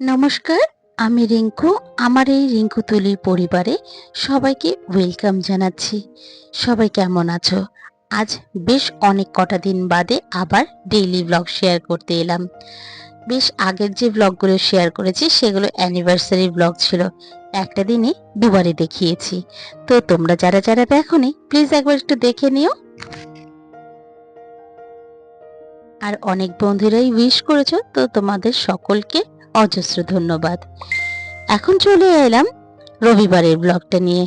নমস্কার, আমি রিঙ্কু। আমার এই রিঙ্কু তুলি পরিবারে সবাইকে ওয়েলকাম জানাচ্ছি। সবাই কেমন আছো? আজ বেশ অনেক কটা দিন বাদে আবার ডেইলি ব্লগ শেয়ার করতে এলাম। বেশ আগের যে ব্লগগুলো শেয়ার করেছি, সেগুলো অ্যানিভার্সারি ব্লগ ছিল। একটা দিনে দুবারে দেখিয়েছি। তো তোমরা যারা যারা দেখোনি, প্লিজ একবার একটু দেখে নিও। আর অনেক বন্ধুরাই উইশ করেছ, তো তোমাদের সকলকে অজস্র ধন্যবাদ। এখন চলে এলাম রবিবারের ব্লগটা নিয়ে।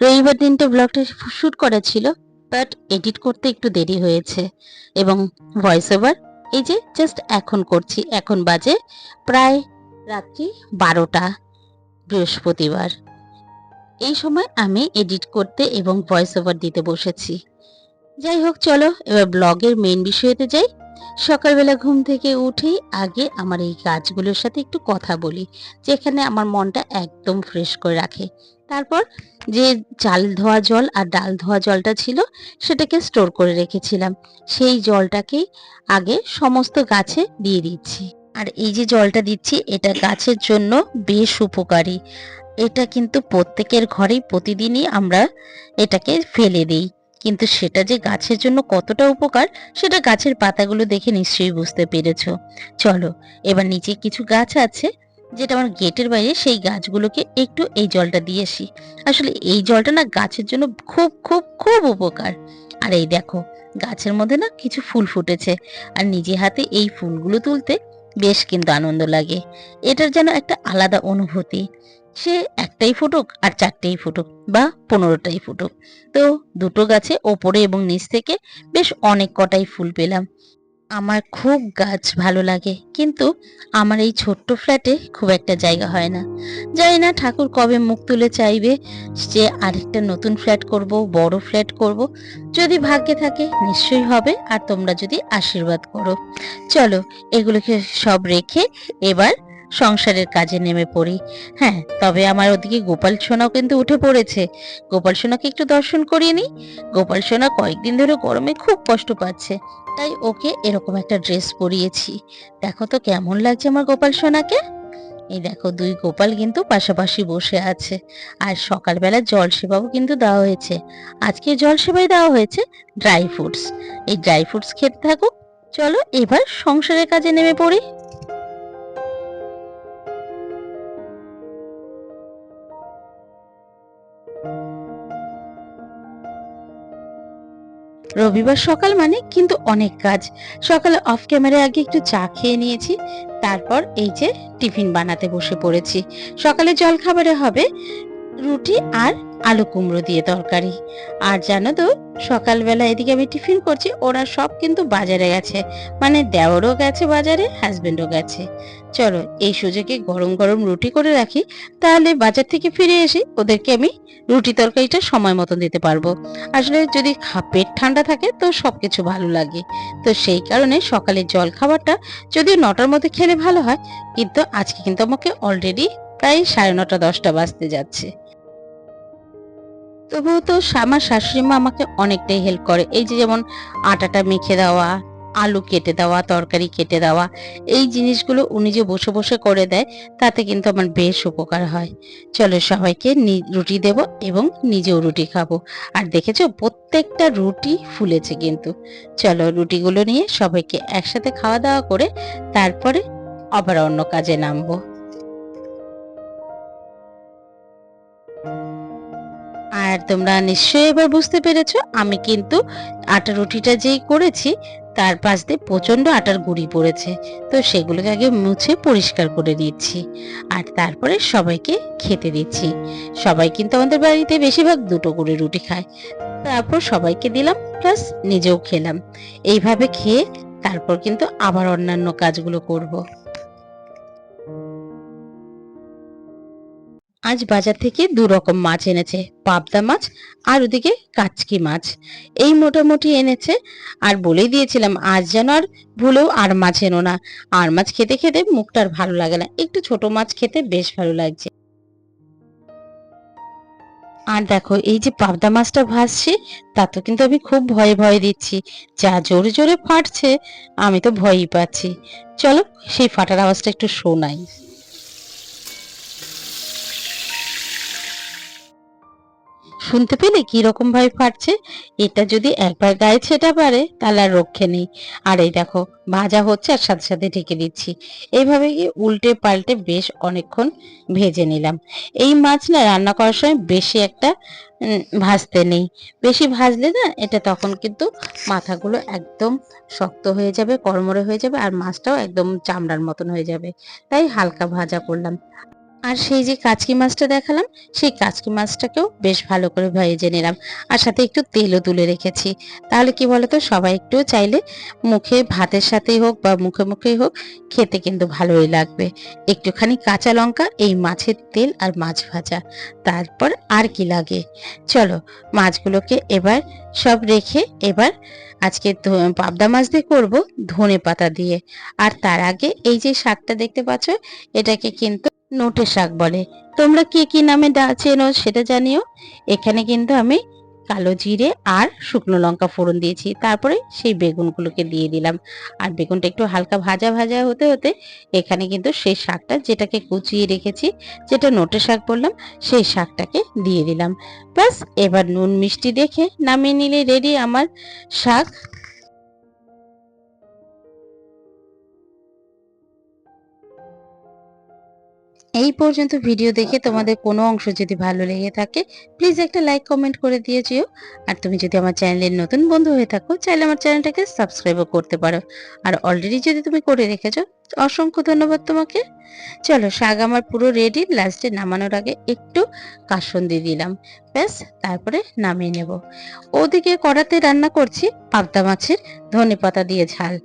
রবিবার দিনটা ব্লগটা শ্যুট করা ছিল বাট এডিট করতে একটু দেরি হয়েছে এবং ভয়েস ওভার এই যে জাস্ট এখন করছি। এখন বাজে প্রায় রাত্রি বারোটা, বৃহস্পতিবার। এই সময় আমি এডিট করতে এবং ভয়েস ওভার দিতে বসেছি। যাই হোক, চলো এবার ব্লগের মেন বিষয়তে যাই। সকালবেলা ঘুম থেকে উঠেই আগে আমার এই গাছগুলোর সাথে একটু কথা বলি, যেখানে আমার মনটা একদম ফ্রেশ করে রাখে। তারপর যে চাল ধোয়া জল আর ডাল ধোয়া জলটা ছিল, সেটাকে স্টোর করে রেখেছিলাম। সেই জলটাকেই আগে সমস্ত গাছে দিয়ে দিচ্ছি। আর এই যে জলটা দিচ্ছি, এটা গাছের জন্য বেশ উপকারী। এটা কিন্তু প্রত্যেকের ঘরেই প্রতিদিনই আমরা এটাকে ফেলে দিই। কিন্তু সেটা যে গাছের জন্য কতটা উপকার, সেটা গাছের পাতাগুলো দেখে নিশ্চয়ই বুঝতে পেরেছ। চলো, এবার নিচে কিছু গাছ আছে, যেটা আমার গেটের বাইরে সেই গাছগুলোকে একটু এই জলটা দিয়ে আসি। আসলে এই জলটা না গাছের জন্য খুব খুব খুব উপকার। আর এই দেখো, গাছের মধ্যে না কিছু ফুল ফুটেছে। আর নিজে হাতে এই ফুলগুলো তুলতে বেশ কিন্তু আনন্দ লাগে। এটার যেন একটা আলাদা অনুভূতি। সে একটাই ফুটুক আর চারটেই ফুটুক বা পনেরোটাই ফুটুক। তো দুটো গাছে ওপরে এবং নিচ থেকে বেশ অনেক কটাই ফুল পেলাম। আমার খুব গাছ ভালো লাগে, কিন্তু আমার এই ছোট্ট ফ্ল্যাটে খুব একটা জায়গা হয় না। জানি না ঠাকুর কবে মুখ তুলে চাইবে যে আরেকটা নতুন ফ্ল্যাট করব, বড় ফ্ল্যাট করব। যদি ভাগ্যে থাকে নিশ্চয়ই হবে, আর তোমরা যদি আশীর্বাদ করো। চলো এগুলোকে সব রেখে এবার সংসারের কাজে নেমে পড়ি। হ্যাঁ তবে আমার ওদিকে গোপাল সোনাও কিন্তু উঠে পড়েছে। গোপাল সোনাকে একটু দর্শন করিয়ে নিই। গোপাল সোনা কয়েকদিন ধরে গরমে খুব কষ্ট পাচ্ছে। তাই ওকে এরকম একটা ড্রেস পরিয়েছি। দেখো তো কেমন লাগছে আমার গোপাল সোনাকে। এই দেখো দুই গোপাল কিন্তু পাশাপাশি বসে আছে। আর সকালবেলা জল সেবাও কিন্তু দেওয়া হয়েছে। আজকে জল সেবাই দেওয়া হয়েছে ড্রাই ফ্রুটস। এই ড্রাই ফ্রুটস খেতে থাকুক। চলো এবার সংসারের কাজে নেমে পড়ি। রবিবার সকাল মানে কিন্তু অনেক কাজ। সকালে অফ ক্যামেরায় আগে একটু চা খেয়ে নিয়েছি, তারপর এই যে টিফিন বানাতে বসে পড়েছি। সকালে জল খাবারে হবে রুটি আর আলু কুমড়ো দিয়ে তরকারি। আর জানো তো, সকালবেলা এদিকে আমি টিফিন করছি, ওরা সব কিন্তু বাজারে গেছে। মানে দেওরও গেছে বাজারে, হাজবেন্ডও গেছে। চলো, এই সুযোগে গরম গরম রুটি করে রাখি, তাহলে বাজার থেকে ফিরে এসে ওদেরকে আমি রুটি তরকারিটা সময় মতন দিতে পারব। আসলে যদি পেট ঠান্ডা থাকে, তো সব কিছু ভালো লাগে। তো সেই কারণে সকালের জল খাবারটা যদিও নটার মধ্যে খেলে ভালো হয়, কিন্তু আজকে কিন্তু আমাকে অলরেডি প্রায় সাড়ে নটা, দশটা বাজতে যাচ্ছে। তবুও তো আমার শাশুড়ি মা আমাকে অনেকটাই হেল্প করে। এই যে যেমন আটাটা মেখে দেওয়া, আলু কেটে দেওয়া, তরকারি কেটে দেওয়া, এই জিনিসগুলো উনি যে বসে বসে করে দেয়, তাতে কিন্তু আমার বেশ উপকার হয়। চলো সবাইকে রুটি দেব এবং নিজেও রুটি খাব। আর দেখেছ প্রত্যেকটা রুটি ফুলেছে কিন্তু। চলো রুটিগুলো নিয়ে সবাইকে একসাথে খাওয়া দাওয়া করে তারপরে আবার অন্য কাজে নামবো। তোমরা নিশ্চয়ই এবার বুঝতে পেরেছ, আমি কিন্তু আটা রুটিটা যেই করেছি, তার পাশ দিয়ে প্রচণ্ড আটার গুঁড়ি পড়েছে। তো সেগুলোকে আগে মুছে পরিষ্কার করে নিচ্ছি। আর তারপরে সবাইকে খেতে দিচ্ছি। সবাই কিন্তু আমাদের বাড়িতে বেশিরভাগ দুটো করে রুটি খায়। তারপর সবাইকে দিলাম প্লাস নিজেও খেলাম। এইভাবে খেয়ে তারপর কিন্তু আবার অন্যান্য কাজগুলো করব। আজ বাজার থেকে দু রকম মাছ এনেছে, পাবদা মাছ আর ওদিকে কাচকি মাছ। এই মোটামুটি এনেছে আর বলেই দিয়েছিলাম, আজ যেন আর ভুলেও আর মাছ এনো না। আর মাছ খেতে খেতে মুখটা আর ভালো লাগে না, একটু ছোট মাছ খেতে বেশ ভালো লাগছে। আর দেখো, এই যে পাবদা মাছটা ভাসছে তা তো কিন্তু আমি খুব ভয়ে ভয়ে দিচ্ছি, যা জোরে জোরে ফাটছে, আমি তো ভয়ই পাচ্ছি। চলো সেই ফাটার আওয়াজটা একটু শোনাই। শুনতে পেলে কি রকম ফাটছে? এটা যদি একবার গায়ে ছেটা পারে, তাহলে আর রক্ষে নেই। আর এই দেখো, ভাজা হচ্ছে আর সাথে সাথে ঢেকে দিচ্ছি। এইভাবে উল্টে পাল্টে বেশ অনেকক্ষণ ভেজে নিলাম। এই মাছ না রান্না করার সময় বেশি একটা ভাজতে নেই। বেশি ভাজলে না, এটা তখন কিন্তু মাথাগুলো একদম শক্ত হয়ে যাবে কর্মরে হয়ে যাবে, আর মাছটাও একদম চামড়ার মতন হয়ে যাবে। তাই হালকা ভাজা করলাম। আর সেই যে কাচকি মাছটা দেখালাম, সেই কাচকি মাছটাকেও বেশ ভালো করে ভেজে নিলাম। আর সাথে একটু তেলও তুলে রেখেছি। তাহলে কি বলতো, সবাই একটু চাইলে মুখে ভাতের সাথেই হোক বা মুখে মুখেই হোক, খেতে কিন্তু ভালোই লাগবে। একটুখানি কাঁচা লঙ্কা, এই মাছের তেল আর মাছ ভাজা। তারপর আর কি লাগে? চলো, মাছগুলোকে এবার সব রেখে এবার আজকে পাবদা মাছ দিয়ে করব ধনে পাতা দিয়ে। আর তার আগে এই যে শাকটা দেখতে পাচ্ছ, এটাকে কিন্তু নোটে শাক বলে। তোমরা কে কি নামে চেনো সেটা জানিও। এখানে কিন্তু আমি কালো জিরে আর শুকনো লঙ্কা ফোড়ন দিয়েছি। তারপরে সেই বেগুনগুলোকে দিয়ে দিলাম। আর বেগুনটা একটু হালকা ভাজা ভাজা হতে হতে এখানে কিন্তু সেই শাকটা যেটাকে কুচিয়ে রেখেছি, যেটা নোটে শাক বললাম, সেই শাকটাকে দিয়ে দিলাম। ব্যাস, এবার নুন মিষ্টি দেখে নামিয়ে নিলে রেডি আমার শাক। এই পর্যন্ত ভিডিও দেখে তোমাদের কোনো অংশ যদি ভালো লেগে থাকে প্লিজ একটা লাইক কমেন্ট করে দিয়ে যেও। আর তুমি যদি আমার চ্যানেলের নতুন বন্ধু হয়ে থাকো, চাইলে আমার চ্যানেলটাকে সাবস্ক্রাইবও করতে পারো। আর অলরেডি যদি তুমি করে রেখেছো অসংখ্য ধন্যবাদ তোমাকে। চলো, শাক আমার পুরো রেডি লাস্টে নামানোর আগে একটু কাসন্দি দিলাম। ব্যাস, তারপরে নামিয়ে নেব। ওদিকে কড়াতে রান্না করছি পাবদা মাছের ধনে পাতা দিয়ে ঝাল।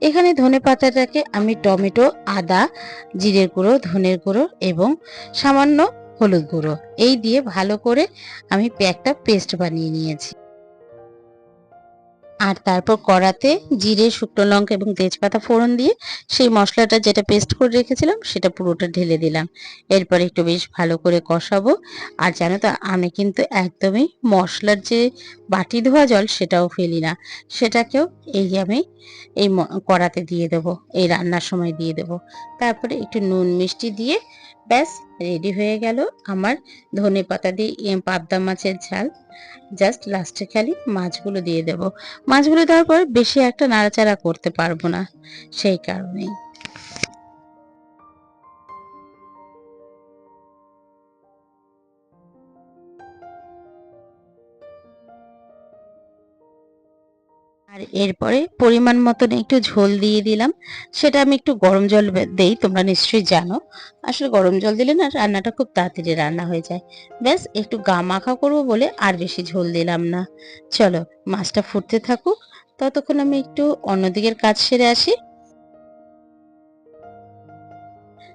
এখানে ধনে পাতাটাকে আমি টমেটো, আদা, জিরের গুঁড়ো, ধনের গুঁড়ো এবং সামান্য হলুদ গুঁড়ো। এই দিয়ে ভালো করে আমি একটা পেস্ট বানিয়ে নিয়েছি। আর তারপর কড়াতে জিরে, শুকনো লঙ্কা এবং তেজপাতা ফোড়ন দিয়ে সেই মশলাটা যেটা পেস্ট করে রেখেছিলাম, সেটা পুরোটা ঢেলে দিলাম। এরপর একটু বেশ ভালো করে কষাবো। আর জানো তো, আমি কিন্তু একদমই মশলার যে বাটি ধোয়া জল, সেটাও ফেলি না। সেটাকেও এই আমি এই কড়াতে দিয়ে দেবো, এই রান্নার সময় দিয়ে দেবো। তারপরে একটু নুন মিষ্টি দিয়ে ব্যাস রেডি হয়ে গেল আমার ধনে পাতা দিয়ে পাবদা মাছের ঝাল। জাস্ট লাস্টে খালি মাছগুলো দিয়ে দেব। মাছগুলো দেওয়ার পর বেশি একটা নাড়াচাড়া করতে পারব না, সেই কারণেই। আর এরপরে পরিমাণ মতন একটু ঝোল দিয়ে দিলাম। সেটা আমি একটু গরম জল দেই, তোমরা নিশ্চয়ই জানো। আসলে গরম জল দিলে না রান্নাটা খুব তাড়াতাড়ি রান্না হয়ে যায়। ব্যাস, একটু গা মাখা করব বলে আর বেশি ঝোল দিলাম না। চলো, মাছটা ফুটতে থাকুক। ততক্ষণ আমি একটু অন্যদিকের কাজ সেরে আসি।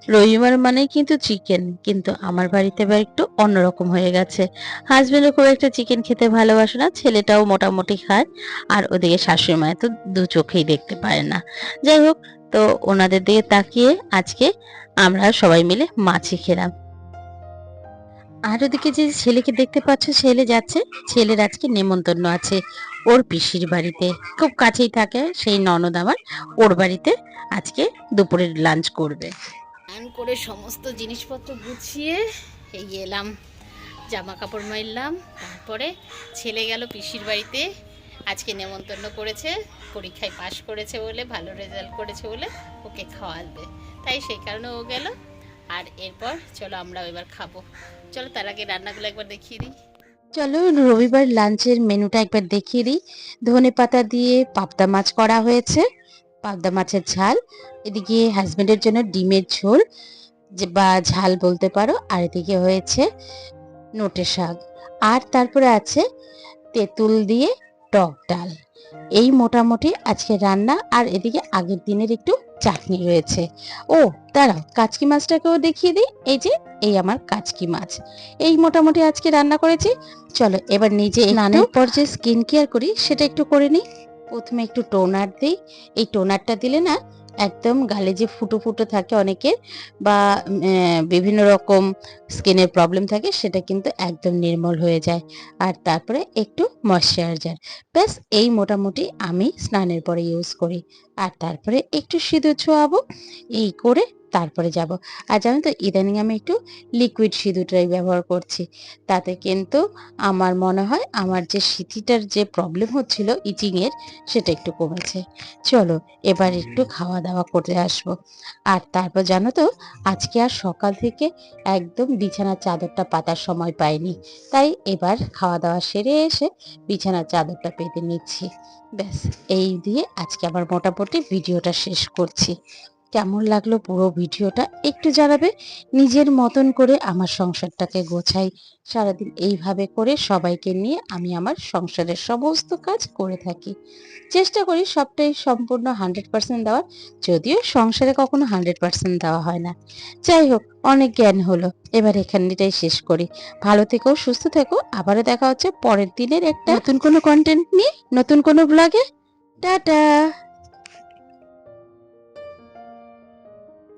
রবিবার মানেই কিন্তু চিকেন কিন্তু আমার বাড়িতে এবার একটু অন্যরকম হয়ে গেছে। হাজবেন্ডও খুব একটা চিকেন খেতে ভালোবাসে না, ছেলেটাও মোটামুটি খায়, আর ওদিকে শাশুড়ি মায়ের তো দু চোখেই দেখতে পারে না। যাই হোক, তো ওনাদের দিকে তাকিয়ে আজকে আমরা সবাই মিলে মাছই খেলাম। আর ওদিকে যে ছেলেকে দেখতে পাচ্ছ, ছেলে যাচ্ছে, ছেলের আজকে নেমন্তন্ন আছে ওর পিসির বাড়িতে। খুব কাছেই থাকে, সেই ননদ আমার ওর বাড়িতে আজকে দুপুরের লাঞ্চ করবে। স্নান করে সমস্ত জিনিসপত্র গুছিয়ে এই এলাম জামা কাপড় মারলাম, তারপরে ছেলে গেল পিসির বাড়িতে, আজকে নেমন্তন্ন করেছে, পরীক্ষায় পাশ করেছে বলে, ভালো রেজাল্ট করেছে বলে ওকে খাওয়াবে। তাই সেই কারণে ও গেল, আর এরপর চলো আমরা এবার খাব। চলো তার আগে রান্নাগুলো একবার দেখিয়ে দিই। চলো, রবিবার লাঞ্চের মেনুটা একবার দেখিয়ে দিই। ধনে পাতা দিয়ে পাবদা মাছ করা হয়েছে। পাবদা মাছের ঝাল এদিকে হাজবেন্ডের জন্য ডিমের ঝোল যে বা ঝাল বলতে পারো আর এদিকে হয়েছে নোটে শাক। আর তারপরে আছে তেঁতুল দিয়ে টক ডাল। এই মোটামুটি আজকে রান্না আর এদিকে আগের দিনের একটু চাটনি রয়েছে। ও দাঁড়াও কাচকি মাছটাকেও দেখিয়ে দিই। এই যে এই আমার কাচকি মাছ। এই মোটামুটি আজকে রান্না করেছি। চলো এবার নিজে স্নানের পর যে স্কিন কেয়ার করি সেটা একটু করে নিই। প্রথমে একটু টোনার দিই। এই টোনারটা দিলে না একদম গালে যে ফুটো ফুটো থাকে অনেকের বা বিভিন্ন রকম স্কিনের প্রবলেম থাকে, সেটা কিন্তু একদম নির্মল হয়ে যায়। আর তারপরে একটু ময়শ্চারাইজার। ব্যাস, এই মোটামুটি আমি স্নানের পরে ইউজ করি। আর তারপরে একটু সিঁদুর ছোঁয়াবো। এই করে তারপরে যাব। আর জানো তো ইদানিং আমি একটু লিকুইড সিঁদুরটাই ব্যবহার করছি। তাতে কিন্তু আমার মনে হয় আমার যে সিঁথিটার যে প্রবলেম হচ্ছিল ইচিংয়ের সেটা একটু কমেছে। চলো এবার একটু খাওয়া দাওয়া করে আসব। আর তারপর জানো তো আজকে আর সকাল থেকে একদম বিছানার চাদরটা পাতার সময় পাইনি। তাই এবার খাওয়া দাওয়া সেরে এসে বিছানার চাদরটা পেতে নিচ্ছি। ব্যাস এই দিয়ে আজকে আবার মোটামুটি ভিডিওটা শেষ করছি। কেমন লাগল পুরো ভিডিওটা একটু জানাবে। নিজের মতন করে আমার সংসারটাকে গোছাই। সারাদিন এইভাবে করে সবাইকে নিয়ে আমি আমার সংসারের সমস্ত কাজ করে থাকি। চেষ্টা করি সবটাই সম্পূর্ণ হান্ড্রেড পার্সেন্ট দেওয়ার। যদিও সংসারে কখনো হান্ড্রেড পার্সেন্ট দেওয়া হয় না। যাই হোক অনেক জ্ঞান হলো। এবার এখানটাই শেষ করি। ভালো থেকো সুস্থ থেকো। আবারও দেখা হচ্ছে পরের দিনের একটা নতুন কোনো কন্টেন্ট নিয়ে। নতুন কোনো ব্লগে টাটা!